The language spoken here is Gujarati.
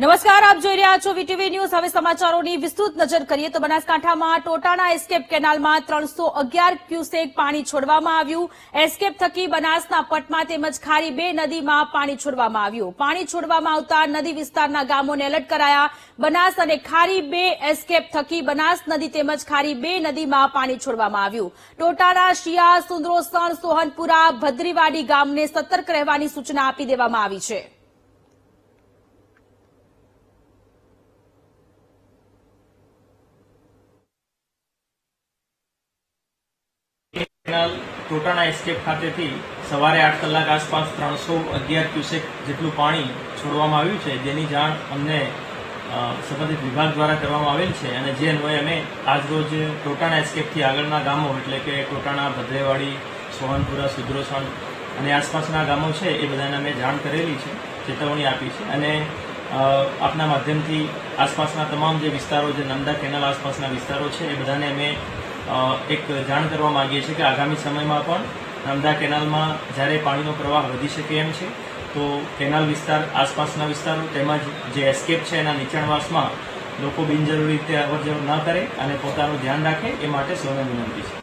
નમસ્કાર, આપ જોઈ રહ્યા છો વીટીવી ન્યૂઝ. હવે સમાચારોની વિસ્તૃત નજર કરીએ તો બનાસકાંઠામાં ટોટાના એસ્કેપ કેનાલમાં ત્રણસો અગિયાર ક્યુસેક પાણી છોડવામાં આવ્યું. એસ્કેપ થકી બનાસના પટમાં તેમજ ખારી બે નદીમાં પાણી છોડવામાં આવ્યું. પાણી છોડવામાં આવતા નદી વિસ્તારના ગામોને એલર્ટ કરાયા. બનાસ અને ખારી બે એસ્કેપ થકી બનાસ નદી તેમજ ખારી બે નદીમાં પાણી છોડવામાં આવ્યું. ટોટાના શિયા, સુંદરોસણ, સોહનપુરા, ભદ્રીવાડી ગામને સતર્ક રહેવાની સૂચના આપી દેવામાં આવી છે. ટોટાના એસ્કેપ ખાતેથી સવારે આઠ કલાક આસપાસ ત્રણસો અગિયાર ક્યુસેક જેટલું પાણી છોડવામાં આવ્યું છે, જેની જાણ અમને સંબંધિત વિભાગ દ્વારા કરવામાં આવેલ છે અને જે અન્વયે અમે આજરોજ ટોટાના એસ્કેપથી આગળના ગામો, એટલે કે ટોટાણા ભદ્રેવાડી, સોહનપુરા, સુદ્રોસણ અને આસપાસના ગામો છે, એ બધાને અમે જાણ કરેલી છે, ચેતવણી આપી છે અને આપના માધ્યમથી આસપાસના તમામ જે વિસ્તારો જે નંદા કેનાલ આસપાસના વિસ્તારો છે, એ બધાને અમે એક જાણ કરવા માંગીએ છીએ કે આગામી સમયમાં પણ નર્મદા કેનાલમાં જ્યારે પાણીનો પ્રવાહ વધી શકે એમ છે, તો કેનાલ વિસ્તાર, આસપાસના વિસ્તારો તેમજ જે એસ્કેપ છે એના નીચાણવાસમાં લોકો બિનજરૂરી રીતે અવરજવર ન કરે અને પોતાનું ધ્યાન રાખે એ માટે સૌને વિનંતી છે.